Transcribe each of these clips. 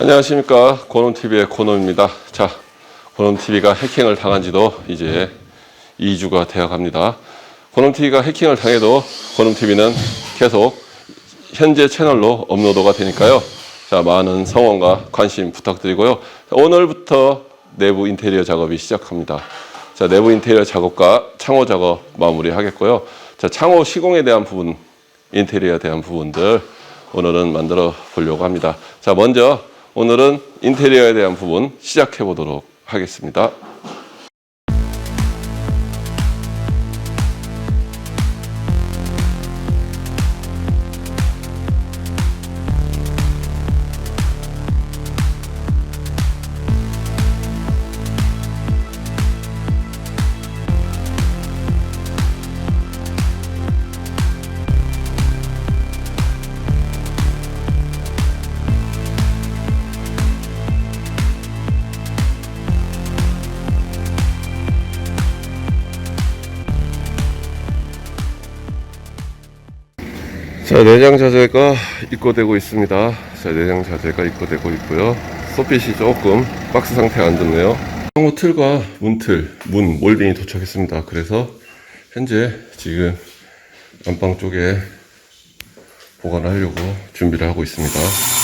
안녕하십니까. 고놈TV의 고놈입니다. 자 고놈TV가 해킹을 당한 지도 이제 2주가 되어 갑니다. 고놈TV가 해킹을 당해도 고놈TV는 계속 현재 채널로 업로드가 되니까요. 자 많은 성원과 관심 부탁드리고요. 오늘부터 내부 인테리어 작업이 시작합니다. 자 내부 인테리어 작업과 창호 작업 마무리 하겠고요. 자 창호 시공에 대한 부분 인테리어에 대한 부분들 오늘은 만들어 보려고 합니다. 자, 먼저 오늘은 인테리어에 대한 부분 시작해 보도록 하겠습니다. 자, 내장 자재가 입고되고 있습니다. 자, 내장 자재가 입고되고 있고요. 소핏이 조금 박스 상태가 안 좋네요. 창호 틀과 문틀, 문, 몰딩이 도착했습니다. 그래서 현재 지금 안방 쪽에 보관을 하려고 준비를 하고 있습니다.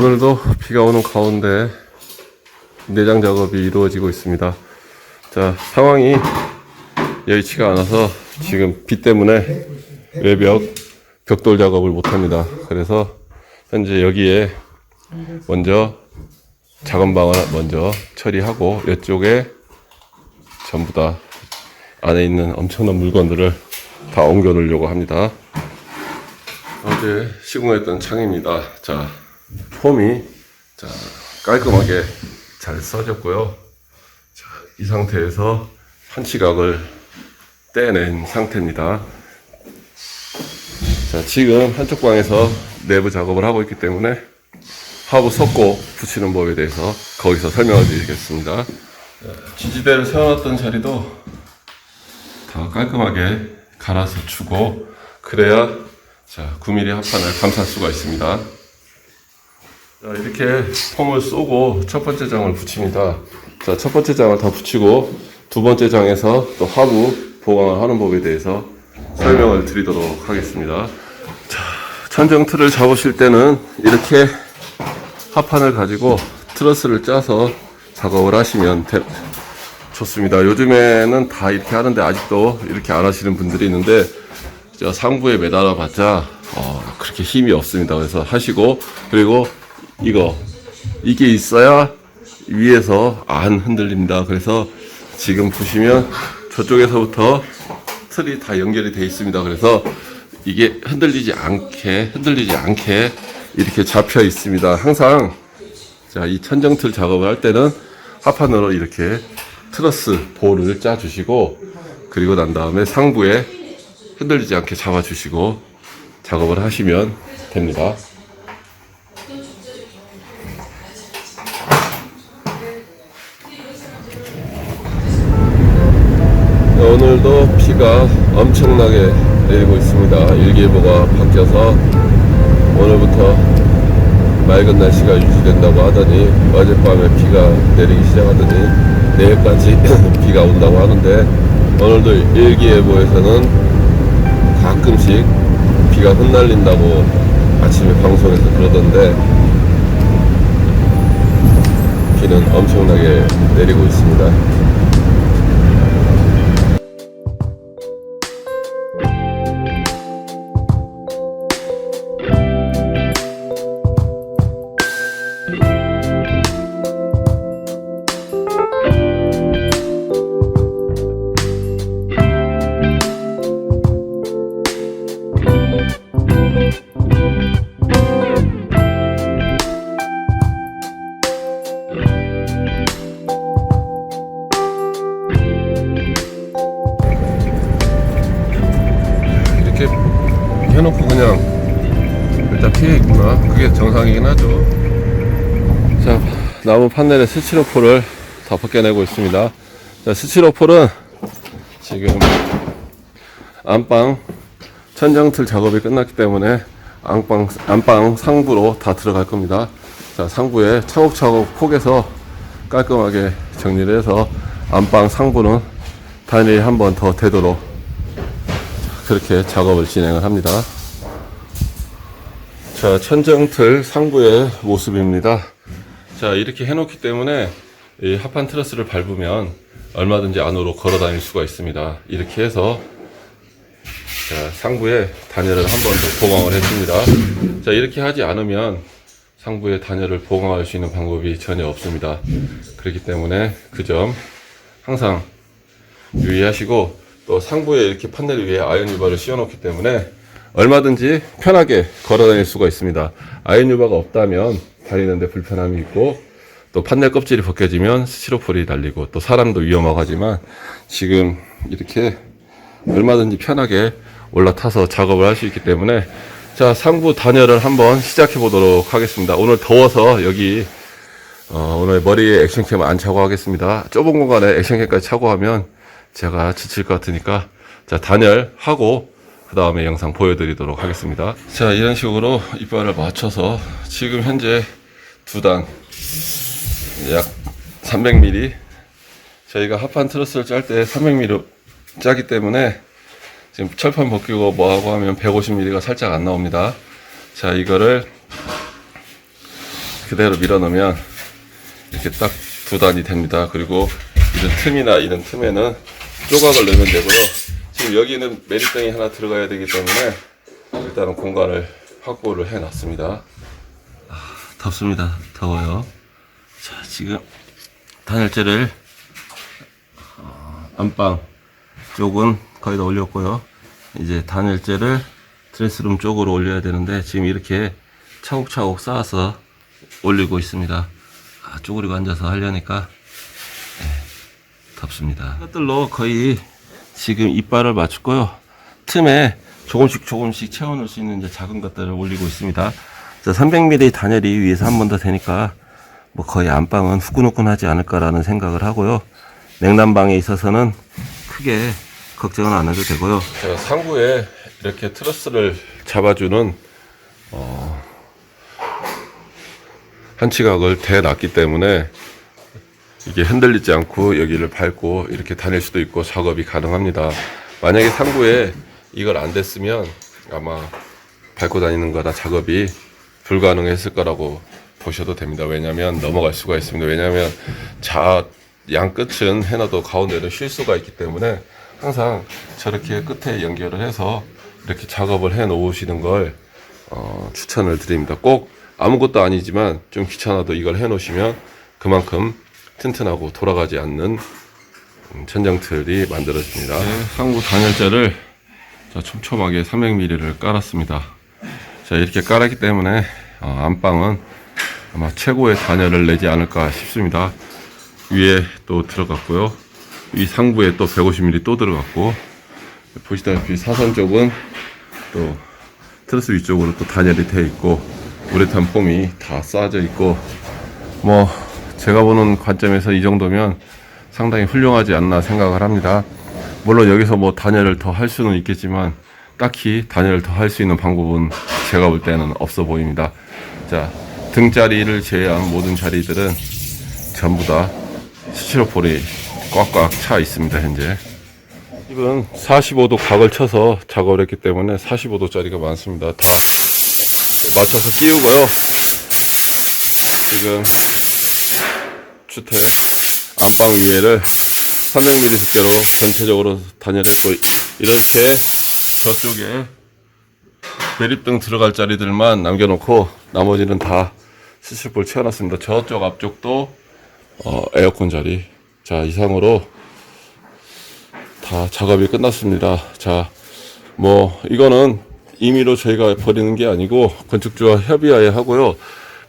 오늘도 비가 오는 가운데 내장 작업이 이루어지고 있습니다. 자, 상황이 여의치가 않아서 지금 비 때문에 외벽 벽돌 작업을 못 합니다. 그래서 현재 여기에 먼저 작업방을 먼저 처리하고 이쪽에 전부 다 안에 있는 엄청난 물건들을 다 옮겨 놓으려고 합니다. 어제 시공했던 창입니다. 자, 폼이 자, 깔끔하게 잘 써졌고요. 자, 이 상태에서 한치각을 떼낸 상태입니다. 자, 지금 한쪽 방에서 내부 작업을 하고 있기 때문에 하부 섞고 붙이는 법에 대해서 거기서 설명을 드리겠습니다. 자, 지지대를 세워놨던 자리도 다 깔끔하게 갈아서 주고 그래야 자 9mm 합판을 감쌀 수가 있습니다. 자, 이렇게 폼을 쏘고 첫 번째 장을 붙입니다. 자, 첫 번째 장을 다 붙이고 두 번째 장에서 또 하부 보강을 하는 법에 대해서 설명을 드리도록 하겠습니다. 자, 천정 틀을 잡으실 때는 이렇게 합판을 가지고 트러스를 짜서 작업을 하시면 되- 좋습니다. 요즘에는 다 이렇게 하는데 아직도 이렇게 안 하시는 분들이 있는데 저 상부에 매달아 봤자 어, 그렇게 힘이 없습니다. 그래서 하시고 그리고 이거 이게 있어야 위에서 안 흔들립니다. 그래서 지금 보시면 저쪽에서부터 틀이 다 연결이 되어 있습니다. 그래서 이게 흔들리지 않게 흔들리지 않게 이렇게 잡혀 있습니다. 항상 자, 이 천정 틀 작업을 할 때는 합판으로 이렇게 트러스 볼을 짜 주시고 그리고 난 다음에 상부에 흔들리지 않게 잡아 주시고 작업을 하시면 됩니다. 네, 오늘도 비가 엄청나게 내리고 있습니다. 일기예보가 바뀌어서 오늘부터 맑은 날씨가 유지된다고 하더니 어젯밤에 비가 내리기 시작하더니 내일까지 비가 온다고 하는데 오늘도 일기예보에서는 가끔씩 비가 흩날린다고 아침에 방송에서 그러던데 비는 엄청나게 내리고 있습니다. 그게 정상이긴 하죠. 자, 나무 판넬에 스티로폴을 다 벗겨내고 있습니다. 자, 스티로폴은 지금 안방 천장틀 작업이 끝났기 때문에 안방, 안방 상부로 다 들어갈 겁니다. 자, 상부에 차곡차곡 폭에서 깔끔하게 정리를 해서 안방 상부는 단일이 한 번 더 되도록 그렇게 작업을 진행을 합니다. 자, 천정틀 상부의 모습입니다. 자, 이렇게 해놓기 때문에 이 합판 트러스를 밟으면 얼마든지 안으로 걸어 다닐 수가 있습니다. 이렇게 해서 자, 상부에 단열을 한 번 더 보강을 했습니다. 자, 이렇게 하지 않으면 상부에 단열을 보강할 수 있는 방법이 전혀 없습니다. 그렇기 때문에 그 점 항상 유의하시고 또 상부에 이렇게 판넬 위에 아이언 유바를 씌워놓기 때문에 얼마든지 편하게 걸어 다닐 수가 있습니다. 아이언 유바가 없다면 다니는데 불편함이 있고 또 판넬 껍질이 벗겨지면 스티로폴이 달리고 또 사람도 위험하고 하지만 지금 이렇게 얼마든지 편하게 올라타서 작업을 할 수 있기 때문에 자 상부 단열을 한번 시작해 보도록 하겠습니다. 오늘 더워서 여기 어, 오늘 머리에 액션캠 안 차고 하겠습니다. 좁은 공간에 액션캠까지 차고 하면 제가 지칠 것 같으니까 자 단열하고 그 다음에 영상 보여드리도록 하겠습니다. 자 이런 식으로 이빨을 맞춰서 지금 현재 두단 약 300mm 저희가 합판 트러스를 짤 때 300mm 짜기 때문에 지금 철판 벗기고 뭐하고 하면 150mm가 살짝 안 나옵니다. 자 이거를 그대로 밀어 넣으면 이렇게 딱 두 단이 됩니다. 그리고 이런 틈이나 이런 틈에는 조각을 넣으면 되고요. 지금 여기는 메리병이 하나 들어가야 되기 때문에 일단은 공간을 확보를 해 놨습니다. 아, 덥습니다. 더워요. 자, 지금 단열재를 어, 안방 쪽은 거의 다 올렸고요. 이제 단열재를 드레스룸 쪽으로 올려야 되는데 지금 이렇게 차곡차곡 쌓아서 올리고 있습니다. 아, 쪼그리고 앉아서 하려니까 네, 덥습니다. 이것들로 거의 지금 이빨을 맞췄고요. 틈에 조금씩 조금씩 채워넣을 수 있는 이제 작은 것들을 올리고 있습니다. 자, 300mm 단열이 위에서 한 번 더 되니까 뭐 거의 안방은 후끈후끈하지 않을까라는 생각을 하고요. 냉난방에 있어서는 크게 걱정은 안 해도 되고요. 제가 상부에 이렇게 트러스를 잡아주는 어, 한치각을 대놨기 때문에 이게 흔들리지 않고 여기를 밟고 이렇게 다닐 수도 있고 작업이 가능합니다. 만약에 상부에 이걸 안 됐으면 아마 밟고 다니는 거나 작업이 불가능했을 거라고 보셔도 됩니다. 왜냐하면 넘어갈 수가 있습니다. 왜냐하면 자, 양 끝은 해놔도 가운데는 쉴 수가 있기 때문에 항상 저렇게 끝에 연결을 해서 이렇게 작업을 해 놓으시는 걸 어, 추천을 드립니다. 꼭 아무것도 아니지만 좀 귀찮아도 이걸 해 놓으시면 그만큼 튼튼하고 돌아가지 않는 음, 천장틀이 만들어집니다. 네, 상부 단열재를 자, 촘촘하게 300mm를 깔았습니다. 자, 이렇게 깔았기 때문에 어, 안방은 아마 최고의 단열을 내지 않을까 싶습니다. 위에 또 들어갔고요. 위 상부에 또 150mm 또 들어갔고 보시다시피 사선 쪽은 또 트러스 위쪽으로 또 단열이 되어 있고 우레탄 폼이 다 쌓아져 있고 뭐 제가 보는 관점에서 이 정도면 상당히 훌륭하지 않나 생각을 합니다. 물론 여기서 뭐 단열을 더 할 수는 있겠지만 딱히 단열을 더 할 수 있는 방법은 제가 볼 때는 없어 보입니다. 자, 등자리를 제외한 모든 자리들은 전부 다 스티로폴이 꽉꽉 차 있습니다, 현재. 집은 45도 각을 쳐서 작업을 했기 때문에 45도짜리가 많습니다. 다 맞춰서 끼우고요. 지금 주택 안방 위에를 300mm 두께로 전체적으로 단열했고 이렇게 저쪽에 매립등 들어갈 자리들만 남겨놓고 나머지는 다 스티로폴 채워놨습니다. 저쪽 앞쪽도 어, 에어컨 자리 자 이상으로 다 작업이 끝났습니다. 자, 뭐 이거는 임의로 저희가 버리는 게 아니고 건축주와 협의하에 하고요.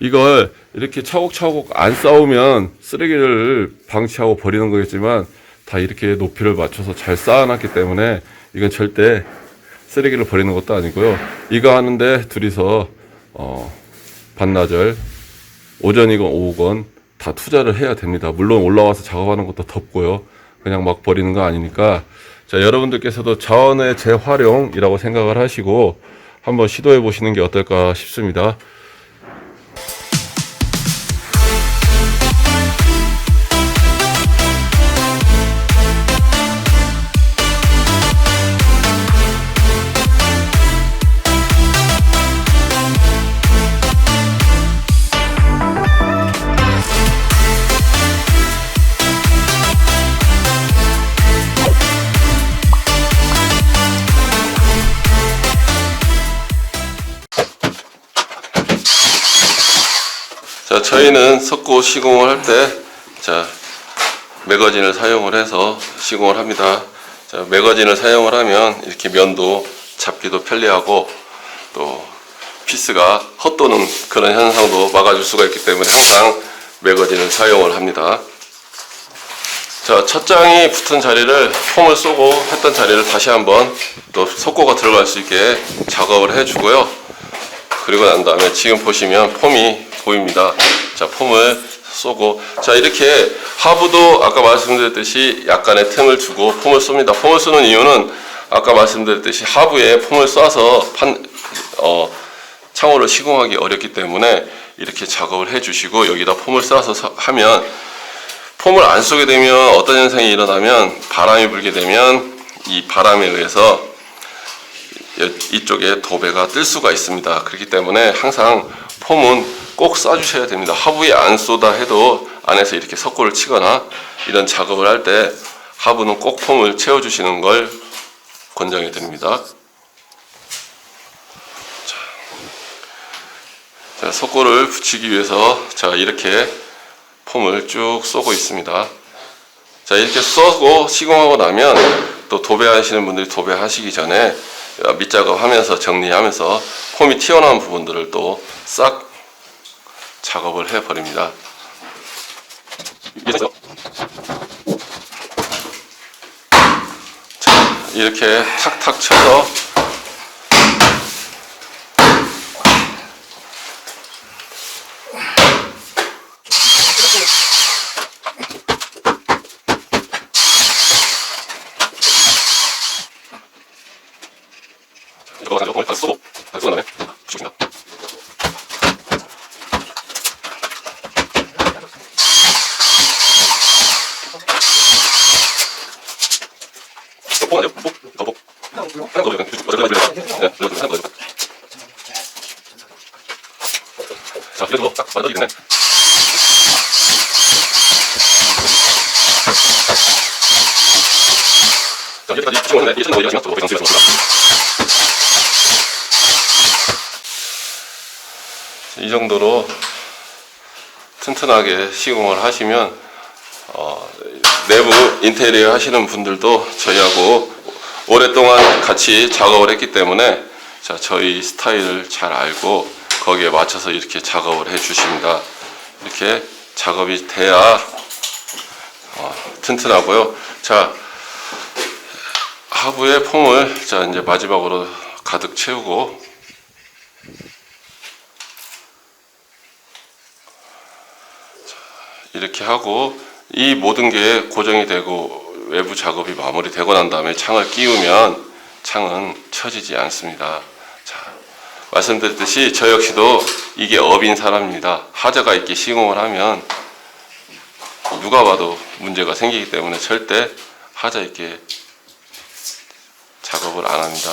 이걸 이렇게 차곡차곡 안 쌓으면 쓰레기를 방치하고 버리는 거겠지만 다 이렇게 높이를 맞춰서 잘 쌓아놨기 때문에 이건 절대 쓰레기를 버리는 것도 아니고요. 이거 하는데 둘이서 어, 반나절 오전이건 오후건 다 투자를 해야 됩니다. 물론 올라와서 작업하는 것도 덥고요. 그냥 막 버리는 거 아니니까 자 여러분들께서도 자원의 재활용이라고 생각을 하시고 한번 시도해 보시는 게 어떨까 싶습니다. 저희는 석고 시공을 할 때, 자, 매거진을 사용을 해서 시공을 합니다. 자, 매거진을 사용을 하면 이렇게 면도 잡기도 편리하고 또 피스가 헛도는 그런 현상도 막아줄 수가 있기 때문에 항상 매거진을 사용을 합니다. 자, 첫 장이 붙은 자리를 폼을 쏘고 했던 자리를 다시 한번 또 석고가 들어갈 수 있게 작업을 해주고요. 그리고 난 다음에 지금 보시면 폼이 보입니다. 자, 폼을 쏘고 자 이렇게 하부도 아까 말씀드렸듯이 약간의 틈을 주고 폼을 쏩니다. 폼을 쏘는 이유는 아까 말씀드렸듯이 하부에 폼을 쏴서 판, 어, 창호를 시공하기 어렵기 때문에 이렇게 작업을 해주시고 여기다 폼을 쏴서 서- 하면 폼을 안 쏘게 되면 어떤 현상이 일어나면 바람이 불게 되면 이 바람에 의해서 이쪽에 도배가 뜰 수가 있습니다. 그렇기 때문에 항상 폼은 꼭 쏴주셔야 됩니다. 하부에 안 쏘다 해도 안에서 이렇게 석고를 치거나 이런 작업을 할 때 하부는 꼭 폼을 채워주시는 걸 권장해 드립니다. 자, 자, 석고를 붙이기 위해서 자 이렇게 폼을 쭉 쏘고 있습니다. 자 이렇게 쏘고 시공하고 나면 또 도배하시는 분들이 도배하시기 전에 밑작업 하면서 정리하면서 폼이 튀어나온 부분들을 또 싹 작업을 해 버립니다. 자 이렇게 탁탁 쳐서 이거 가지고 다 쏘고 다 쏘고 나면 붙입니다. 복 아니요? 복? 더 복? 하나 더 복. 어떻게 하면 네, 하나 더 복. 자, 이런 거딱 만들기 전에 자, 여기까지 시공했는데 예전 거 얘기하시면 또 배경 쓰겠습니다. 이 정도로 튼튼하게 시공을 하시면 어, 내부 인테리어 하시는 분들도 저희하고 오랫동안 같이 작업을 했기 때문에 자, 저희 스타일을 잘 알고 거기에 맞춰서 이렇게 작업을 해 주십니다. 이렇게 작업이 돼야 어, 튼튼하고요. 자, 하부에 폼을 자, 이제 마지막으로 가득 채우고 이렇게 하고 이 모든 게 고정이 되고 외부 작업이 마무리되고 난 다음에 창을 끼우면 창은 쳐지지 않습니다. 자, 말씀드렸듯이 저 역시도 이게 업인 사람입니다. 하자가 있게 시공을 하면 누가 봐도 문제가 생기기 때문에 절대 하자 있게 작업을 안 합니다.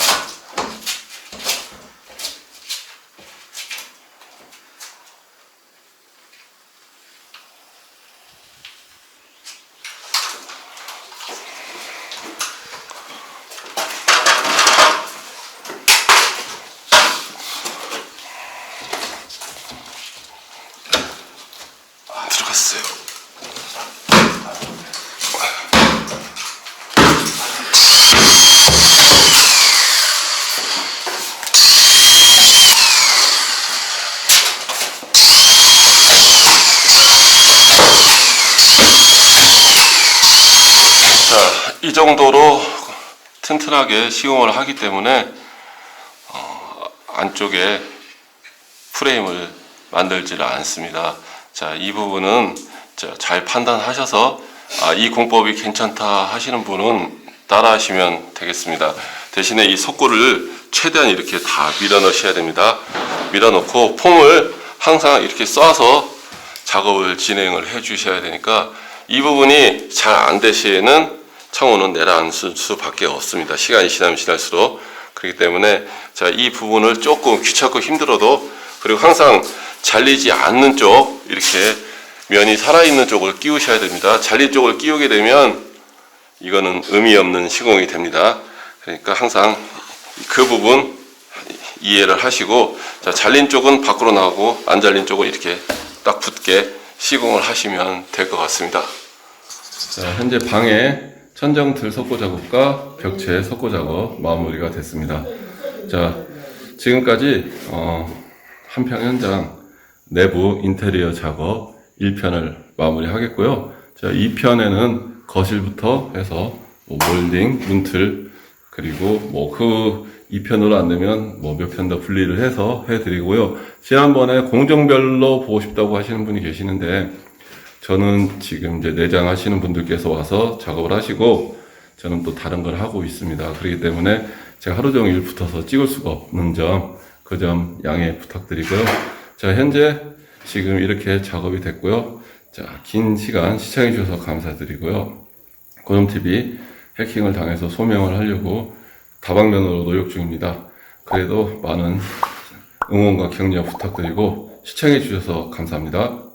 들어갔어요. 자, 이 정도로 튼튼하게 시공을 하기 때문에 어, 안쪽에 프레임을 만들지를 않습니다. 자, 이 부분은 자, 잘 판단하셔서 아, 이 공법이 괜찮다 하시는 분은 따라 하시면 되겠습니다. 대신에 이 속구를 최대한 이렇게 다 밀어 넣으셔야 됩니다. 밀어 넣고 폼을 항상 이렇게 쏴서 작업을 진행을 해 주셔야 되니까 이 부분이 잘 안 되시에는 창호는 내려앉을 수밖에 없습니다. 시간이 지나면 지날수록 그렇기 때문에 자 이 부분을 조금 귀찮고 힘들어도 그리고 항상 잘리지 않는 쪽 이렇게 면이 살아있는 쪽을 끼우셔야 됩니다. 잘린 쪽을 끼우게 되면 이거는 의미 없는 시공이 됩니다. 그러니까 항상 그 부분 이해를 하시고 자 잘린 쪽은 밖으로 나가고 안 잘린 쪽은 이렇게 딱 붙게 시공을 하시면 될 것 같습니다. 자, 현재 방에 천정틀 석고 작업과 벽체 석고 작업 마무리가 됐습니다. 자, 지금까지 어, 한평 현장 내부 인테리어 작업 1편을 마무리하겠고요. 자, 2편에는 거실부터 해서 뭐 몰딩, 문틀 그리고 뭐그 2편으로 안 되면 뭐 몇 편 더 분리를 해서 해드리고요. 지난번에 공정별로 보고 싶다고 하시는 분이 계시는데 저는 지금 이제 내장 하시는 분들께서 와서 작업을 하시고 저는 또 다른 걸 하고 있습니다. 그렇기 때문에 제가 하루 종일 붙어서 찍을 수가 없는 점, 그 점 양해 부탁드리고요. 자, 현재 지금 이렇게 작업이 됐고요. 자, 긴 시간 시청해 주셔서 감사드리고요. 고정TV 해킹을 당해서 소명을 하려고 다방면으로 노력 중입니다. 그래도 많은 응원과 격려 부탁드리고 시청해 주셔서 감사합니다.